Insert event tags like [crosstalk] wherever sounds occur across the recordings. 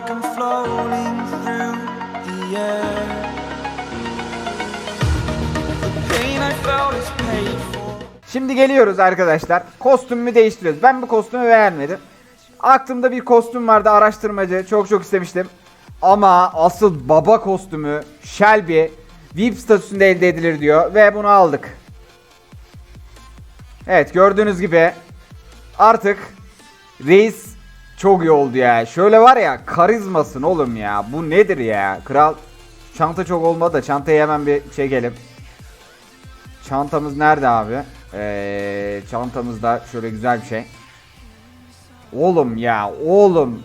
like I'm floating through the air. The pain I felt is paid. Şimdi geliyoruz arkadaşlar. Kostümümü değiştiriyoruz. Ben bu kostümü beğenmedim. Aklımda bir kostüm vardı araştırmacı. Çok çok istemiştim. Ama asıl baba kostümü Shelby VIP statüsünde elde edilir diyor. Ve bunu aldık. Evet gördüğünüz gibi artık reis çok iyi oldu ya. Şöyle var ya karizmasın oğlum ya. Bu nedir ya? Kral çanta çok olmadı da çantayı hemen bir çekelim. Çantamız nerede abi? Ee, çantamızda şöyle güzel bir şey. Oğlum ya oğlum.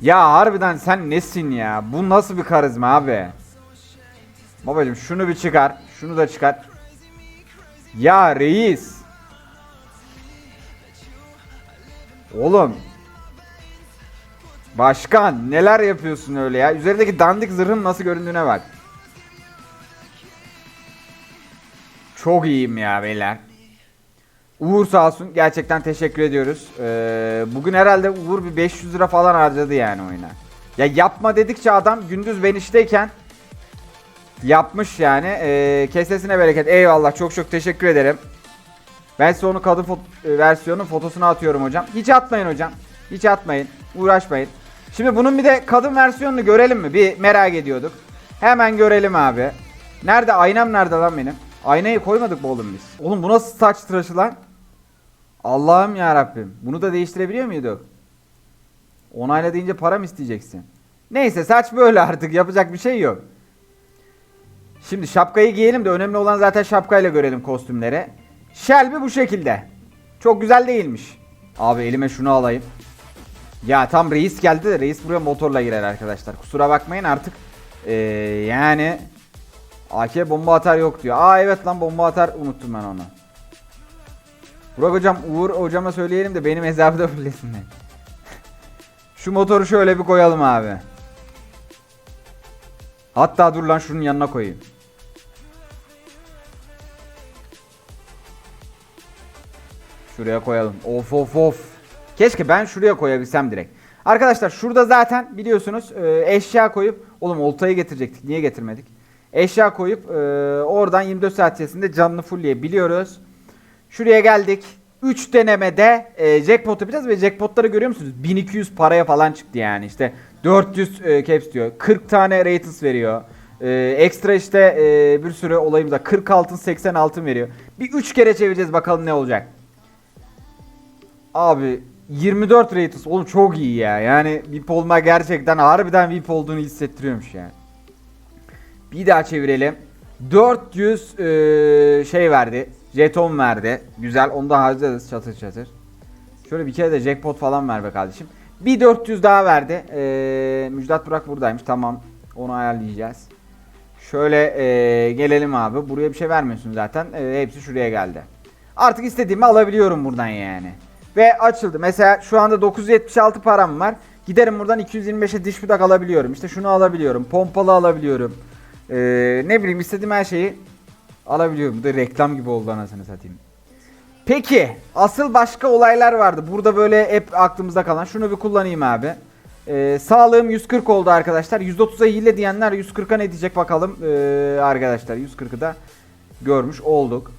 Ya harbiden sen nesin ya? Bu nasıl bir karizma abi? Babacım şunu bir çıkar. Şunu da çıkar. Ya reis. Oğlum. Başkan neler yapıyorsun öyle ya? Üzerindeki dandik zırhın nasıl göründüğüne bak. Çok iyiyim ya beyler. Uğur sağ olsun. Gerçekten teşekkür ediyoruz. Ee, bugün herhalde Uğur bir 500 lira falan harcadı yani oyuna. Ya yapma dedikçe adam gündüz ben işteyken yapmış yani. Ee, kesesine bereket. Eyvallah. Çok çok teşekkür ederim. Ben size onu kadın fot- e, versiyonun fotosunu atıyorum hocam. Hiç atmayın hocam. Hiç atmayın. Uğraşmayın. Şimdi bunun bir de kadın versiyonunu görelim mi? Bir merak ediyorduk. Hemen görelim abi. Nerede? Aynam nerede lan benim? Aynayı koymadık mı oğlum biz? Oğlum bu nasıl saç tıraşı lan? Allah'ım ya Rabbim. Bunu da değiştirebiliyor muyduk? Onayla deyince para mı isteyeceksin? Neyse saç böyle artık yapacak bir şey yok. Şimdi şapkayı giyelim de önemli olan zaten şapkayla görelim kostümleri. Shelby bu şekilde. Çok güzel değilmiş. Abi elime şunu alayım. Ya tam reis geldi de reis buraya motorla girer arkadaşlar. Kusura bakmayın artık. Ee, yani AK bomba atar yok diyor. Aa evet lan bomba atar unuttum ben onu. Burak hocam Uğur hocama söyleyelim de benim hesabı da fullesinler. [laughs] Şu motoru şöyle bir koyalım abi. Hatta dur lan şunun yanına koyayım. Şuraya koyalım. Of of of. Keşke ben şuraya koyabilsem direkt. Arkadaşlar şurada zaten biliyorsunuz e, eşya koyup oğlum oltayı getirecektik. Niye getirmedik? Eşya koyup e, oradan 24 saat içerisinde canını fullleyebiliyoruz. Şuraya geldik. 3 denemede e, jackpot yapacağız ve jackpotları görüyor musunuz? 1200 paraya falan çıktı yani. İşte 400 e, caps diyor. 40 tane ratings veriyor. E, ekstra işte e, bir sürü olayımız var. 40 altın 80 altın veriyor. Bir 3 kere çevireceğiz bakalım ne olacak. Abi 24 ratings oğlum çok iyi ya. Yani VIP olma gerçekten harbiden VIP olduğunu hissettiriyormuş yani. Bir daha çevirelim. 400 eee, şey verdi. Jeton verdi. Güzel onu da harcarız çatır çatır. Şöyle bir kere de jackpot falan ver be kardeşim. Bir 400 daha verdi. Eee Müjdat Burak buradaymış. Tamam. Onu ayarlayacağız. Şöyle eee, gelelim abi. Buraya bir şey vermiyorsun zaten. Eee, hepsi şuraya geldi. Artık istediğimi alabiliyorum buradan yani. Ve açıldı. Mesela şu anda 976 param var. Giderim buradan 225'e diş budak alabiliyorum. İşte şunu alabiliyorum. Pompalı alabiliyorum. Ee, ne bileyim istediğim her şeyi alabiliyorum. Bu da reklam gibi oldu anasını satayım. Peki asıl başka olaylar vardı. Burada böyle hep aklımızda kalan. Şunu bir kullanayım abi. Ee, sağlığım 140 oldu arkadaşlar. 130'a hile diyenler 140'a ne diyecek bakalım. Ee, arkadaşlar 140'ı da görmüş olduk.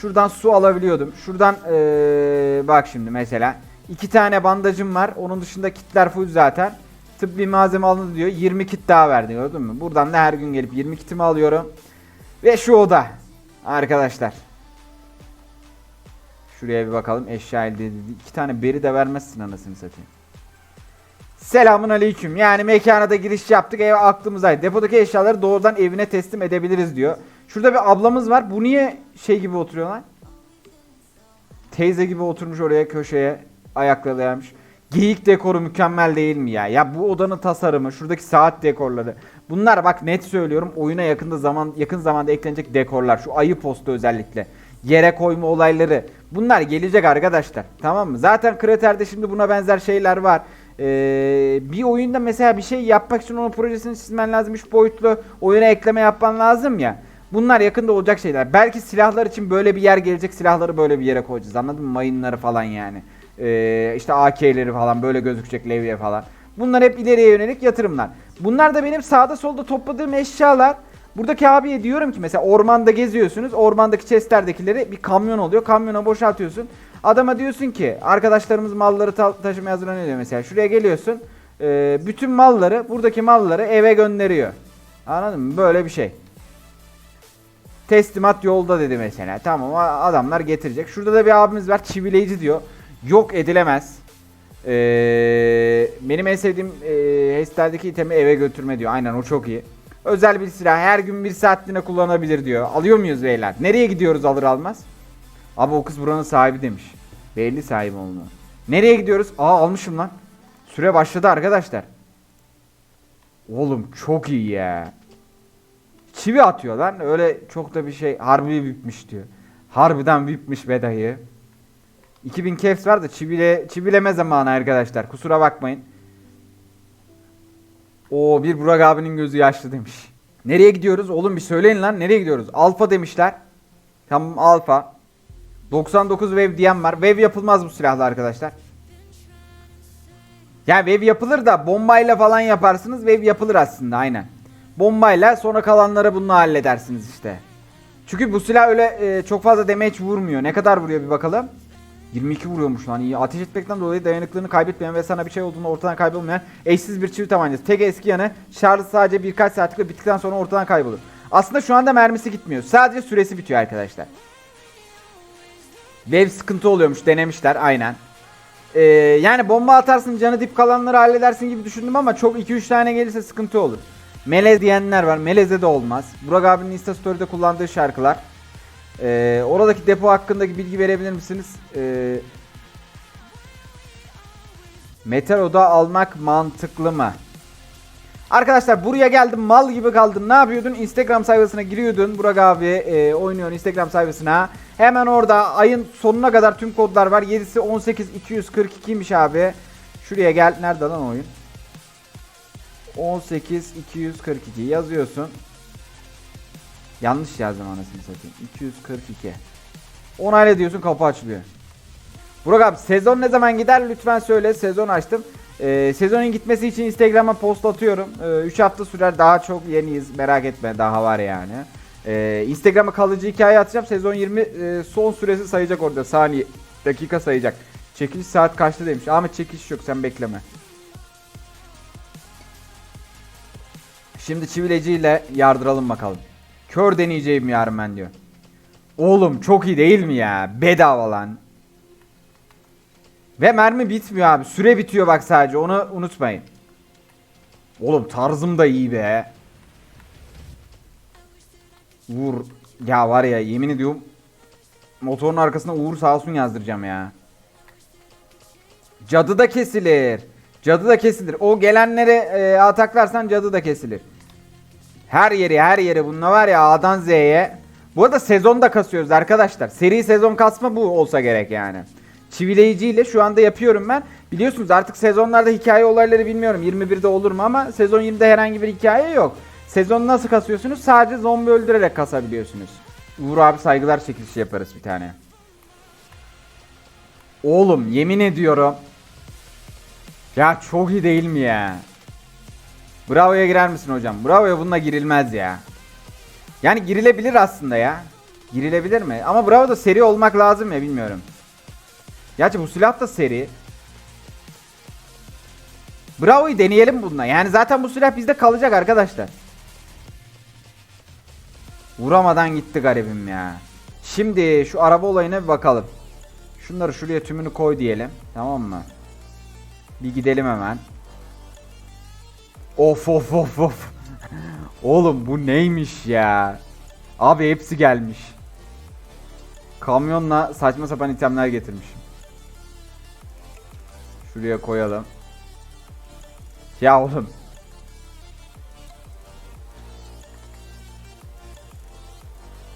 Şuradan su alabiliyordum. Şuradan ee, bak şimdi mesela. iki tane bandajım var. Onun dışında kitler full zaten. Tıbbi malzeme alındı diyor. 20 kit daha verdi gördün mü? Buradan da her gün gelip 20 kitimi alıyorum. Ve şu oda. Arkadaşlar. Şuraya bir bakalım. Eşya elde edildi. İki tane beri de vermezsin anasını satayım. Selamun aleyküm. Yani mekana da giriş yaptık. Ev aklımızdaydı. Depodaki eşyaları doğrudan evine teslim edebiliriz diyor. Şurada bir ablamız var. Bu niye şey gibi oturuyor lan? Teyze gibi oturmuş oraya köşeye. Ayakları dayanmış. Geyik dekoru mükemmel değil mi ya? Ya bu odanın tasarımı, şuradaki saat dekorları. Bunlar bak net söylüyorum oyuna yakında zaman yakın zamanda eklenecek dekorlar. Şu ayı postu özellikle. Yere koyma olayları. Bunlar gelecek arkadaşlar. Tamam mı? Zaten kraterde şimdi buna benzer şeyler var. Ee, bir oyunda mesela bir şey yapmak için onun projesini çizmen lazım. 3 boyutlu oyuna ekleme yapman lazım ya. Bunlar yakında olacak şeyler. Belki silahlar için böyle bir yer gelecek. Silahları böyle bir yere koyacağız. Anladın mı? Mayınları falan yani. Ee, işte AK'leri falan böyle gözükecek levye falan. Bunlar hep ileriye yönelik yatırımlar. Bunlar da benim sağda solda topladığım eşyalar. Buradaki abiye diyorum ki mesela ormanda geziyorsunuz. Ormandaki chestlerdekileri bir kamyon oluyor. Kamyona boşaltıyorsun. Adama diyorsun ki arkadaşlarımız malları ta- taşımaya hazırlanıyor mesela. Şuraya geliyorsun. e, bütün malları buradaki malları eve gönderiyor. Anladın mı? Böyle bir şey. Teslimat yolda dedi mesela. Tamam adamlar getirecek. Şurada da bir abimiz var çivileyici diyor. Yok edilemez. Ee, benim en sevdiğim e, HES'lerdeki itemi eve götürme diyor. Aynen o çok iyi. Özel bir silah her gün bir saatliğine kullanabilir diyor. Alıyor muyuz beyler? Nereye gidiyoruz alır almaz? Abi o kız buranın sahibi demiş. Belli sahibi olduğunu. Nereye gidiyoruz? Aa almışım lan. Süre başladı arkadaşlar. Oğlum çok iyi ya. Çivi atıyor lan. Öyle çok da bir şey. Harbi bitmiş diyor. Harbiden bitmiş be dayı. 2000 caps var da çivile, çivileme zamanı arkadaşlar. Kusura bakmayın. O bir Burak abinin gözü yaşlı demiş. Nereye gidiyoruz? Oğlum bir söyleyin lan. Nereye gidiyoruz? Alfa demişler. Tamam alfa. 99 wave diyen var. Wave yapılmaz bu silahla arkadaşlar. Ya wave yapılır da bombayla falan yaparsınız. Wave yapılır aslında aynen. Bombayla sonra kalanları bununla halledersiniz işte. Çünkü bu silah öyle e, çok fazla damage vurmuyor. Ne kadar vuruyor bir bakalım. 22 vuruyormuş lan iyi. Ateş etmekten dolayı dayanıklılığını kaybetmeyen ve sana bir şey olduğunda ortadan kaybolmayan eşsiz bir çivi tabancası. Tek eski yanı şarjı sadece birkaç saatlik ve bittikten sonra ortadan kaybolur. Aslında şu anda mermisi gitmiyor. Sadece süresi bitiyor arkadaşlar. Wave sıkıntı oluyormuş denemişler aynen. Ee, yani bomba atarsın canı dip kalanları halledersin gibi düşündüm ama çok 2-3 tane gelirse sıkıntı olur. Melez diyenler var. Melez'de de olmaz. Burak abinin Insta Story'de kullandığı şarkılar. Ee, oradaki depo hakkındaki bilgi verebilir misiniz? Ee, metal oda almak mantıklı mı? Arkadaşlar buraya geldim mal gibi kaldım. Ne yapıyordun? Instagram sayfasına giriyordun. Burak abi e, oynuyor Instagram sayfasına. Hemen orada ayın sonuna kadar tüm kodlar var. 7'si 18 242'ymiş abi. Şuraya gel. Nerede lan oyun? 18 242 yazıyorsun. Yanlış yazdım anasını satayım. 242. Onayla diyorsun kapı açılıyor. Burak abi sezon ne zaman gider lütfen söyle. Sezon açtım. Ee, sezonun gitmesi için Instagram'a post atıyorum. 3 hafta sürer daha çok yeniyiz merak etme daha var yani. Ee, Instagram'a kalıcı hikaye atacağım. Sezon 20 e, son süresi sayacak orada. Saniye dakika sayacak. Çekiliş saat kaçta demiş. Ahmet çekiliş yok sen bekleme. Şimdi çivileciyle yardıralım bakalım. Kör deneyeceğim yarın ben diyor. Oğlum çok iyi değil mi ya? Bedava lan. Ve mermi bitmiyor abi. Süre bitiyor bak sadece. Onu unutmayın. Oğlum tarzım da iyi be. Uğur. Ya var ya yemin ediyorum. Motorun arkasına Uğur sağ olsun yazdıracağım ya. Cadı da kesilir. Cadı da kesilir. O gelenlere e, ataklarsan cadı da kesilir. Her yeri her yeri bununla var ya A'dan Z'ye. Bu arada sezonda kasıyoruz arkadaşlar. Seri sezon kasma bu olsa gerek yani. Çivileyiciyle şu anda yapıyorum ben. Biliyorsunuz artık sezonlarda hikaye olayları bilmiyorum 21'de olur mu ama sezon 20'de herhangi bir hikaye yok. Sezonu nasıl kasıyorsunuz? Sadece zombi öldürerek kasabiliyorsunuz. Uğur abi saygılar çekilişi yaparız bir tane. Oğlum yemin ediyorum. Ya çok iyi değil mi ya? Bravo'ya girer misin hocam? Bravo'ya bununla girilmez ya. Yani girilebilir aslında ya. Girilebilir mi? Ama Bravo'da seri olmak lazım ya bilmiyorum. Gerçi bu silah da seri. Bravo'yu deneyelim bununla. Yani zaten bu silah bizde kalacak arkadaşlar. Vuramadan gitti garibim ya. Şimdi şu araba olayına bir bakalım. Şunları şuraya tümünü koy diyelim. Tamam mı? Bir gidelim hemen. Of of of of. Oğlum bu neymiş ya? Abi hepsi gelmiş. Kamyonla saçma sapan itemler getirmişim. Şuraya koyalım. Ya oğlum.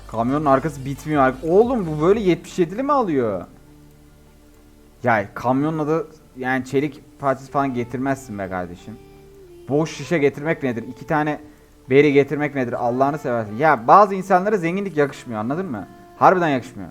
Kamyonun arkası bitmiyor. Oğlum bu böyle 77'li mi alıyor? Ya kamyonla da yani çelik parçası falan getirmezsin be kardeşim. Boş şişe getirmek nedir? İki tane beri getirmek nedir? Allah'ını seversen. Ya bazı insanlara zenginlik yakışmıyor anladın mı? Harbiden yakışmıyor.